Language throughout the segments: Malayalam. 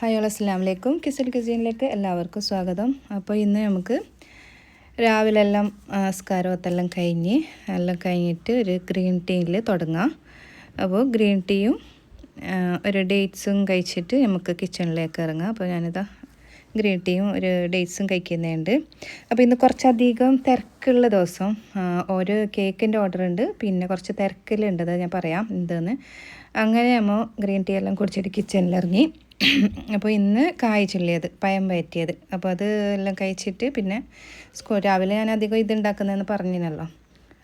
ഹായ് ഓൾ അസ്സാം വലൈക്കും കിസിൽ കിസീനിലേക്ക് എല്ലാവർക്കും സ്വാഗതം. അപ്പോൾ ഇന്ന് നമുക്ക് രാവിലെ എല്ലാം സ്കാരോത്തെല്ലാം കഴിഞ്ഞ് എല്ലാം കഴിഞ്ഞിട്ട് ഒരു ഗ്രീൻ ടീയിൽ തുടങ്ങാം. അപ്പോൾ ഗ്രീൻ ടീയും ഒരു ഡേറ്റ്സും കഴിച്ചിട്ട് നമുക്ക് കിച്ചണിലേക്ക് ഇറങ്ങാം. അപ്പോൾ ഞാനിതാ ഗ്രീൻ ടീയും ഒരു ഡേറ്റ്സും കഴിക്കുന്നുണ്ട് അപ്പോൾ ഇന്ന് കുറച്ചധികം തിരക്കുള്ള ദിവസം. ഒരു കേക്കിന്റെ ഓർഡർ ഉണ്ട് പിന്നെ കുറച്ച് തിരക്കിലുണ്ട് ഞാൻ പറയാം. എന്തെന്ന്? അങ്ങനെ നമ്മൾ ഗ്രീൻ ടീ എല്ലാം കുടിച്ചിട്ട് കിച്ചണിലിറങ്ങി. അപ്പോൾ ഇന്ന് കായ് ചൊല്ലിയത് പയം വയറ്റിയത്. അപ്പോൾ അത് എല്ലാം കഴിച്ചിട്ട് പിന്നെ സ്കൂൾ രാവിലെ ഞാൻ അധികം ഇത് ഉണ്ടാക്കുന്നതെന്ന് പറഞ്ഞിനല്ലോ.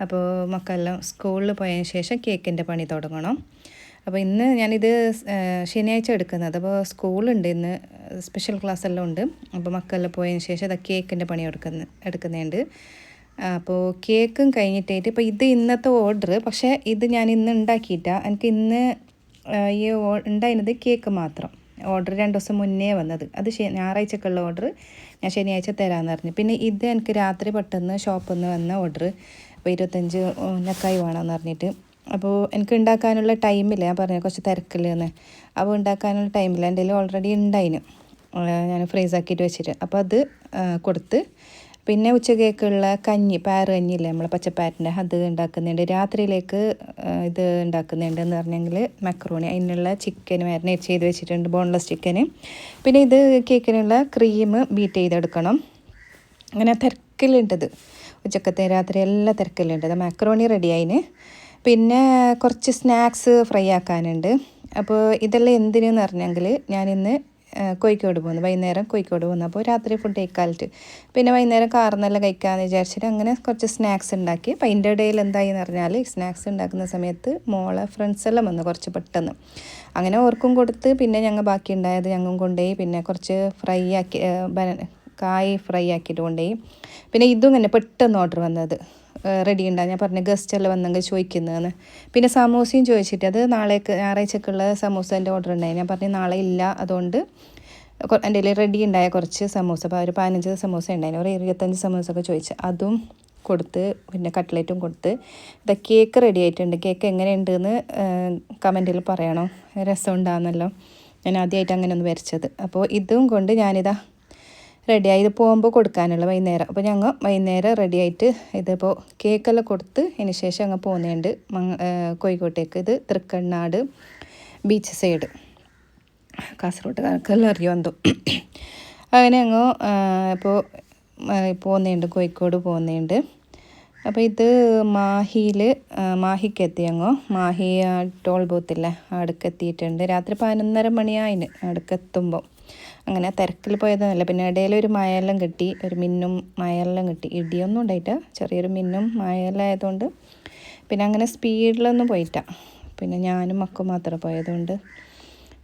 അപ്പോൾ മക്കളെല്ലാം സ്കൂളിൽ പോയതിന് ശേഷം കേക്കിന്റെ പണി തുടങ്ങണം. അപ്പോൾ ഇന്ന് ഞാനിത് ശനിയാഴ്ച എടുക്കുന്നത്. അപ്പോൾ സ്കൂളുണ്ട് ഇന്ന് സ്പെഷ്യൽ ക്ലാസ് എല്ലാം ഉണ്ട്. അപ്പോൾ മക്കളെല്ലാം പോയതിന് ശേഷം അതാ കേക്കിന്റെ പണി എടുക്കുന്ന എടുക്കുന്നുണ്ട് അപ്പോൾ കേക്കും കഴിഞ്ഞിട്ടായിട്ട് ഇപ്പോൾ ഇത് ഇന്നത്തെ ഓർഡർ. പക്ഷേ ഇത് ഞാൻ ഇന്ന് ഉണ്ടാക്കിയിട്ടാണ് എനിക്ക് ഇന്ന് ഈ ഉണ്ടായിരുന്നത് കേക്ക് മാത്രം. ഓർഡർ രണ്ട് ദിവസം മുന്നേ വന്നത്. അത് ഞായറാഴ്ചക്കുള്ള ഓർഡർ ഞാൻ ശനിയാഴ്ച തരാമെന്ന് പറഞ്ഞു. പിന്നെ ഇത് എനിക്ക് രാത്രി പെട്ടെന്ന് ഷോപ്പിൽ നിന്ന് വന്ന ഓർഡർ അപ്പോൾ ഇരുപത്തഞ്ച് ഉന്നക്കായി വേണമെന്ന് പറഞ്ഞിട്ട്. അപ്പോൾ എനിക്ക് ഉണ്ടാക്കാനുള്ള ടൈമില്ല ഞാൻ പറഞ്ഞു കുറച്ച് തിരക്കില്ലെന്ന്. അപ്പോൾ ഉണ്ടാക്കാനുള്ള ടൈമില്ല എന്റെ ഓൾറെഡി ഉണ്ടായിന്. ഞാൻ ഫ്രീസാക്കിയിട്ട് വെച്ചിട്ട്. അപ്പോൾ അത് കൊടുത്ത് പിന്നെ ഉച്ചക്കേക്കുള്ള കഞ്ഞി പയറ് കഞ്ഞില്ലേ നമ്മൾ പച്ചപ്പയറിന്റെ അത് ഉണ്ടാക്കുന്നുണ്ട്. രാത്രിയിലേക്ക് ഇത് ഉണ്ടാക്കുന്നുണ്ട് എന്ന് പറഞ്ഞെങ്കിൽ മക്രോണി അതിനുള്ള ചിക്കൻ മാരിനേറ്റ് ചെയ്ത് വെച്ചിട്ടുണ്ട് ബോൺലെസ് ചിക്കന് പിന്നെ ഇത് കേക്കിനുള്ള ക്രീം ബീറ്റ് ചെയ്തെടുക്കണം. അങ്ങനെ തിരക്കിലുണ്ടത്. ഉച്ചക്കത്തെ രാത്രി എല്ലാം തിരക്കിലുണ്ട്. അത് മാക്രോണി റെഡി ആയിന്. പിന്നെ കുറച്ച് സ്നാക്സ് ഫ്രൈ ആക്കാനുണ്ട്. അപ്പോൾ ഇതെല്ലാം എന്തിനെന്ന് പറഞ്ഞെങ്കിൽ ഞാനിന്ന് കോഴിക്കോട് പോകുന്നു വൈകുന്നേരം കോഴിക്കോട് പോകുന്നു അപ്പോൾ രാത്രി ഫുഡ് കഴിക്കാലിട്ട് പിന്നെ വൈകുന്നേരം കാർന്നെല്ലാം കഴിക്കാമെന്ന് വിചാരിച്ചിട്ട് അങ്ങനെ കുറച്ച് സ്നാക്സ് ഉണ്ടാക്കി. അപ്പോൾ അതിന്റെ ഇടയിൽ എന്തായി എന്ന് പറഞ്ഞാൽ സ്നാക്സ് ഉണ്ടാക്കുന്ന സമയത്ത് മോളെ ഫ്രണ്ട്സെല്ലാം വന്നു കുറച്ച് പെട്ടെന്ന്. അങ്ങനെ ഓർക്കും കൊടുത്ത് പിന്നെ ഞങ്ങൾ ബാക്കി ഉണ്ടായത് ഞങ്ങൾ കൊണ്ടുപോയി. പിന്നെ കുറച്ച് ഫ്രൈ ആക്കി കായ് ഫ്രൈ ആക്കിയിട്ട് കൊണ്ടുപോയി. പിന്നെ ഇതും ഇങ്ങനെ പെട്ടെന്ന് ഓർഡർ വന്നത്. റെഡി ഉണ്ടാകും ഞാൻ പറഞ്ഞ ഗസ്റ്റ് എല്ലാം വന്നെങ്കിൽ ചോദിക്കുന്നതെന്ന് പിന്നെ സമൂസയും ചോദിച്ചിട്ട് അത് നാളേക്ക് ഞായറാഴ്ചക്കുള്ള സമൂസേന്റെ ഓർഡർ ഉണ്ടായി. ഞാൻ പറഞ്ഞു നാളെ ഇല്ല. അതുകൊണ്ട് എന്റെ കയ്യിൽ റെഡി ഉണ്ടായ കുറച്ച് സമൂസ അപ്പോൾ ഒരു പതിനഞ്ച് സമൂസ ഉണ്ടായിരുന്നു. ഒരു ഇരുപത്തഞ്ച് സമൂസ ഒക്കെ ചോദിച്ചു. അതും കൊടുത്ത് പിന്നെ കട്ട്ലേറ്റും കൊടുത്ത്. ഇതാ കേക്ക് റെഡി ആയിട്ടുണ്ട്. കേക്ക് എങ്ങനെയുണ്ടെന്ന് കമന്റിൽ പറയണം. രസം ഉണ്ടാകുന്നല്ലോ ഞാൻ ആദ്യമായിട്ട് അങ്ങനെ ഒന്ന് വരച്ചത്. അപ്പോൾ ഇതും കൊണ്ട് ഞാനിതാ റെഡിയായി ഇത് പോകുമ്പോൾ കൊടുക്കാനുള്ള വൈകുന്നേരം. അപ്പോൾ ഞങ്ങൾ വൈകുന്നേരം റെഡിയായിട്ട് ഇതിപ്പോൾ കേക്കെല്ലാം കൊടുത്ത് അതിന് ശേഷം അങ്ങ് പോകുന്നുണ്ട് കോഴിക്കോട്ടേക്ക്. ഇത് തൃക്കണ്ണാട് ബീച്ച് സൈഡ് കാസർഗോട്ടുകാർക്കെല്ലാം അറിയോ എന്തോ അങ്ങനെ അങ്ങ് ഇപ്പോൾ പോകുന്നുണ്ട് കോഴിക്കോട് പോകുന്നുണ്ട് അപ്പോൾ ഇത് മാഹിയിൽ മാഹിക്ക് എത്തിയങ്ങോ മാഹി ആ, ടോൾ ബൂത്തില്ലേ അവിടേക്ക് എത്തിയിട്ടുണ്ട് രാത്രി പതിനൊന്നര മണിയായിന് അവിടേക്ക് എത്തുമ്പോൾ അങ്ങനെ തിരക്കിൽ പോയതൊന്നുമല്ല. പിന്നെ ഇടയിൽ ഒരു മായെല്ലാം കിട്ടി ഒരു മിന്നും മായെല്ലാം കിട്ടി. ഇടിയൊന്നും ഉണ്ടായിട്ട് ചെറിയൊരു മിന്നും മായെല്ലാം ആയതുകൊണ്ട്. പിന്നെ അങ്ങനെ സ്പീഡിലൊന്നും പോയിട്ടാണ് പിന്നെ ഞാനും മക്കും മാത്രമേ പോയതുകൊണ്ട്.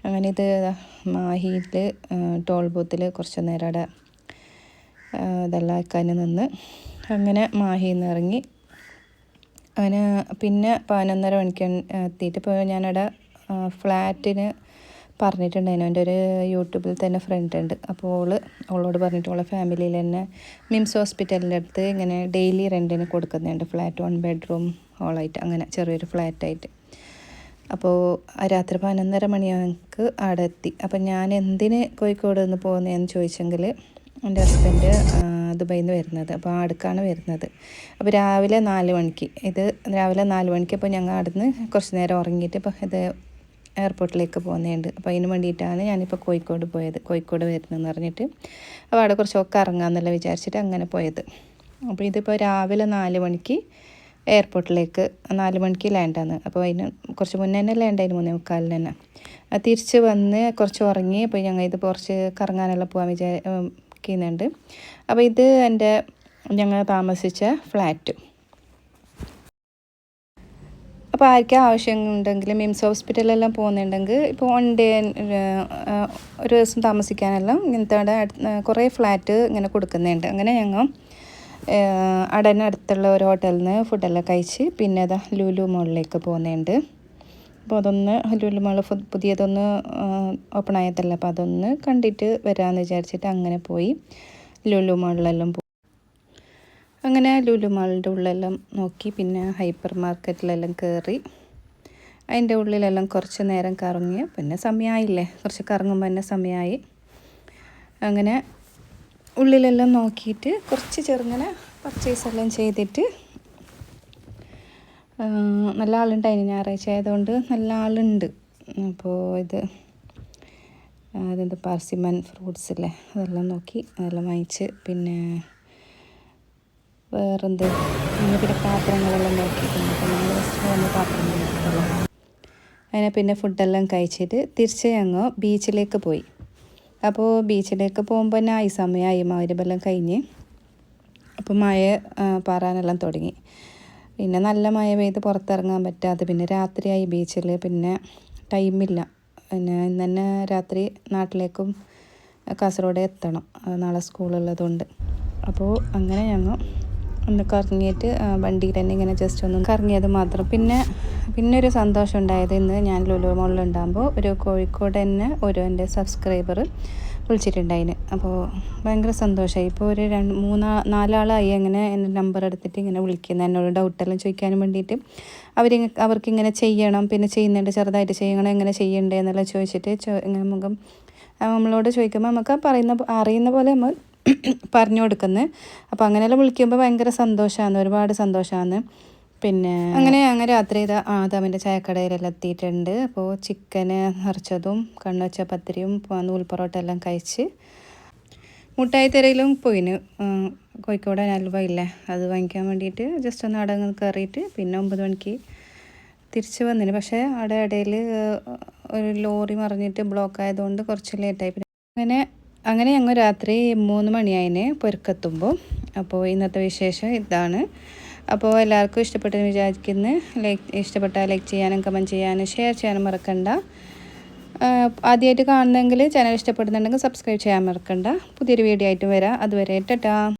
അങ്ങനെ ഇത് മാഹിയിൽ ടോൾ ബൂത്തിൽ കുറച്ച് നേരം അവിടെ ഇതെല്ലാം നിന്ന്. അങ്ങനെ മാഹിയിൽ നിന്ന് ഇറങ്ങി. അങ്ങനെ പിന്നെ പതിനൊന്നര മണിക്ക് എത്തിയിട്ട് ഇപ്പോൾ ഞാനവിടെ ഫ്ലാറ്റിന് പറഞ്ഞിട്ടുണ്ടായിരുന്നു. എന്റെ ഒരു യൂട്യൂബിൽ തന്നെ ഫ്രണ്ട് ഉണ്ട്. അപ്പോൾ ഓൾ ഓളോട് പറഞ്ഞിട്ട് ഓളെ ഫാമിലിയിൽ തന്നെ മിംസ് ഹോസ്പിറ്റലിന്റെ അടുത്ത് ഇങ്ങനെ ഡെയിലി റെന്റിന് കൊടുക്കുന്നുണ്ട്. ഫ്ലാറ്റ് വൺ ബെഡ്റൂം ഹോളായിട്ട് അങ്ങനെ ചെറിയൊരു ഫ്ലാറ്റായിട്ട്. അപ്പോൾ രാത്രി പതിനൊന്നര മണിയാൾക്ക് അവിടെ എത്തി അപ്പം ഞാൻ എന്തിന് കോഴിക്കോട് നിന്ന് പോകുന്നതെന്ന് ചോദിച്ചെങ്കിൽ എന്റെ ഹസ്ബൻഡ് ദുബൈയിൽ നിന്ന് വരുന്നത്. അപ്പോൾ അടുക്കാണ് വരുന്നത്. അപ്പോൾ രാവിലെ നാല് മണിക്ക്. ഇത് രാവിലെ നാല് മണിക്ക് അപ്പോൾ ഞങ്ങൾ അവിടുന്ന് കുറച്ച് നേരം ഉറങ്ങിയിട്ട് ഇപ്പോൾ ഇത് എയർപോർട്ടിലേക്ക് പോകുന്നുണ്ട്. അപ്പോൾ അതിന് വേണ്ടിയിട്ടാണ് ഞാനിപ്പോൾ കോഴിക്കോട് പോയത്. കോഴിക്കോട് വരുന്നതെന്ന് പറഞ്ഞിട്ട് അപ്പോൾ അവിടെ കുറച്ചൊക്കെ ഇറങ്ങാമെന്നല്ല വിചാരിച്ചിട്ട് അങ്ങനെ പോയത്. അപ്പോൾ ഇതിപ്പോൾ രാവിലെ നാല് മണിക്ക് എയർപോർട്ടിലേക്ക് നാല് മണിക്ക് ലാൻഡാണ് അപ്പോൾ അതിന് കുറച്ച് മുന്നേ തന്നെ ലാൻഡായിരുന്നു മൂന്നേ മുക്കാലിന് തന്നെ. തിരിച്ച് വന്ന് കുറച്ച് ഉറങ്ങി അപ്പോൾ ഞങ്ങൾ ഇത് കുറച്ച് കറങ്ങാനെല്ലാം പോകാൻ വിചാരിക്കുന്നുണ്ട് അപ്പോൾ ഇത് എന്റെ ഞങ്ങൾ താമസിച്ച ഫ്ലാറ്റ് അപ്പോൾ ആർക്കും ആവശ്യമുണ്ടെങ്കിൽ മിംസ് ഹോസ്പിറ്റലെല്ലാം പോകുന്നുണ്ടെങ്കിൽ ഇപ്പോൾ വൺ ഡേ ഒരു ദിവസം താമസിക്കാനെല്ലാം ഇങ്ങനത്തെ കുറേ ഫ്ലാറ്റ് ഇങ്ങനെ കൊടുക്കുന്നുണ്ട്. അങ്ങനെ ഞങ്ങൾ അടുത്തുള്ള ഒരു ഹോട്ടലിൽ നിന്ന് ഫുഡെല്ലാം കഴിച്ച് പിന്നെ അതാ ലുലു മോളിലേക്ക് പോകുന്നുണ്ട്. അപ്പോൾ അതൊന്ന് ലുലു മോൾ പുതിയതൊന്ന് ഓപ്പൺ ആയതല്ല അപ്പോൾ അതൊന്ന് കണ്ടിട്ട് വരാമെന്ന് വിചാരിച്ചിട്ട് അങ്ങനെ പോയി. ലുലു മോളിലെല്ലാം പോയി അങ്ങനെ ലുലു മാളിന്റെ ഉള്ളിലെല്ലാം നോക്കി പിന്നെ ഹൈപ്പർ മാർക്കറ്റിലെല്ലാം കയറി അതിന്റെ ഉള്ളിലെല്ലാം കുറച്ച് നേരം കറങ്ങി പിന്നെ സമയമായില്ലേ കുറച്ച് കറങ്ങുമ്പോൾ തന്നെ സമയമായി അങ്ങനെ ഉള്ളിലെല്ലാം നോക്കിയിട്ട് കുറച്ച് ചെറുങ്ങനെ പർച്ചേസ് എല്ലാം ചെയ്തിട്ട് നല്ല ആളുണ്ടായിന് ഞായറാഴ്ച ആയതുകൊണ്ട് നല്ല ആളുണ്ട്. അപ്പോൾ ഇത് അതെന്ത് പാർസിമൻ ഫ്രൂട്ട്സ് അല്ലേ അതെല്ലാം നോക്കി അതെല്ലാം വാങ്ങിച്ച് പിന്നെ വേറെന്ത്? പിന്നെ പിന്നെ പാത്രങ്ങളെല്ലാം നോക്കി. അപ്പോൾ നമ്മൾ അങ്ങനെ പിന്നെ ഫുഡെല്ലാം കഴിച്ചിട്ട് തിരിച്ച് ഞങ്ങൾ ബീച്ചിലേക്ക് പോയി. അപ്പോൾ ബീച്ചിലേക്ക് പോകുമ്പോൾ തന്നെ ആയി സമയമായി മൗരബെല്ലാം കഴിഞ്ഞ് അപ്പോൾ മഴ പാറാനെല്ലാം തുടങ്ങി. പിന്നെ നല്ല മഴ പെയ്ത് പുറത്തിറങ്ങാൻ പറ്റാതെ പിന്നെ രാത്രിയായി ബീച്ചിൽ പിന്നെ ടൈമില്ല. പിന്നെ ഇന്ന് തന്നെ രാത്രി നാട്ടിലേക്കും കാസർഗോഡ് എത്തണം. നാളെ സ്കൂളുള്ളതുകൊണ്ട്. അപ്പോൾ അങ്ങനെ ഞങ്ങൾ ഒന്ന് കറങ്ങിയിട്ട് വണ്ടിയിൽ തന്നെ ഇങ്ങനെ ജസ്റ്റ് ഒന്ന് കറങ്ങിയത് മാത്രം. പിന്നെ പിന്നെ ഒരു സന്തോഷം ഉണ്ടായത് ഇന്ന് ഞാൻ ലുലു മോളിലുണ്ടാകുമ്പോൾ ഒരു കോഴിക്കോട് തന്നെ ഒരു എന്റെ സബ്സ്ക്രൈബർ വിളിച്ചിട്ടുണ്ടായിന്. അപ്പോൾ ഭയങ്കര സന്തോഷമായി ഇപ്പോൾ ഒരു രണ്ട് മൂന്നാ നാലാളായി അങ്ങനെ എന്റെ നമ്പർ എടുത്തിട്ട് ഇങ്ങനെ വിളിക്കുന്നത് എന്നോട് ഡൗട്ടെല്ലാം ചോദിക്കാനും വേണ്ടിയിട്ട് അവർ അവർക്ക് ഇങ്ങനെ ചെയ്യണം പിന്നെ ചെയ്യുന്നുണ്ട് ചെറുതായിട്ട് ചെയ്യണം എങ്ങനെ ചെയ്യണ്ടേ എന്നെല്ലാം ചോദിച്ചിട്ട് ചോ ഇങ്ങനെ മുഖം നമ്മളോട് ചോദിക്കുമ്പോൾ നമുക്ക് പറയുന്ന അറിയുന്ന പോലെ നമ്മൾ പറഞ്ഞു കൊടുക്കുന്നത്. അപ്പോൾ അങ്ങനെയെല്ലാം വിളിക്കുമ്പോൾ ഭയങ്കര സന്തോഷമാണ് ഒരുപാട് സന്തോഷമാണ് പിന്നെ അങ്ങനെ അങ്ങനെ രാത്രി ഇത് ആദാമിന്റെ ചായക്കടയിലെല്ലാം എത്തിയിട്ടുണ്ട്. അപ്പോൾ ചിക്കന് നിറച്ചതും കണ്ണുവച്ച പത്തിരിയും നൂൽ പൊറോട്ട എല്ലാം കഴിച്ച് മുട്ടായി തെരയിലും പോയിന്. കോഴിക്കോട് അലുവ ഇല്ലേ അത് വാങ്ങിക്കാൻ വേണ്ടിയിട്ട് ജസ്റ്റ് ഒന്ന് അവിടെ അങ്ങ് കയറിയിട്ട് പിന്നെ ഒമ്പത് മണിക്ക് തിരിച്ച് വന്നിന്. പക്ഷേ അവിടെ ഇടയിൽ ഒരു ലോറി മറിഞ്ഞിട്ട് ബ്ലോക്ക് ആയതുകൊണ്ട് കുറച്ച് ലേറ്റായി പിന്നെ അങ്ങനെ അങ്ങനെ ഞങ്ങൾ രാത്രി മൂന്ന് മണിയായിന് പൊരുക്കെത്തുമ്പോൾ അപ്പോൾ ഇന്നത്തെ വിശേഷം ഇതാണ്. അപ്പോൾ എല്ലാവർക്കും ഇഷ്ടപ്പെട്ടെന്ന് വിചാരിക്കുന്നു. ലൈക്ക് ഇഷ്ടപ്പെട്ടാൽ ലൈക്ക് ചെയ്യാനും കമന്റ് ചെയ്യാനും ഷെയർ ചെയ്യാനും മറക്കണ്ട. ആദ്യമായിട്ട് കാണുന്നെങ്കിൽ ചാനൽ ഇഷ്ടപ്പെടുന്നുണ്ടെങ്കിൽ സബ്സ്ക്രൈബ് ചെയ്യാൻ മറക്കണ്ട. പുതിയൊരു വീഡിയോ ആയിട്ട് വരാം. അതുവരെ ടാറ്റാ.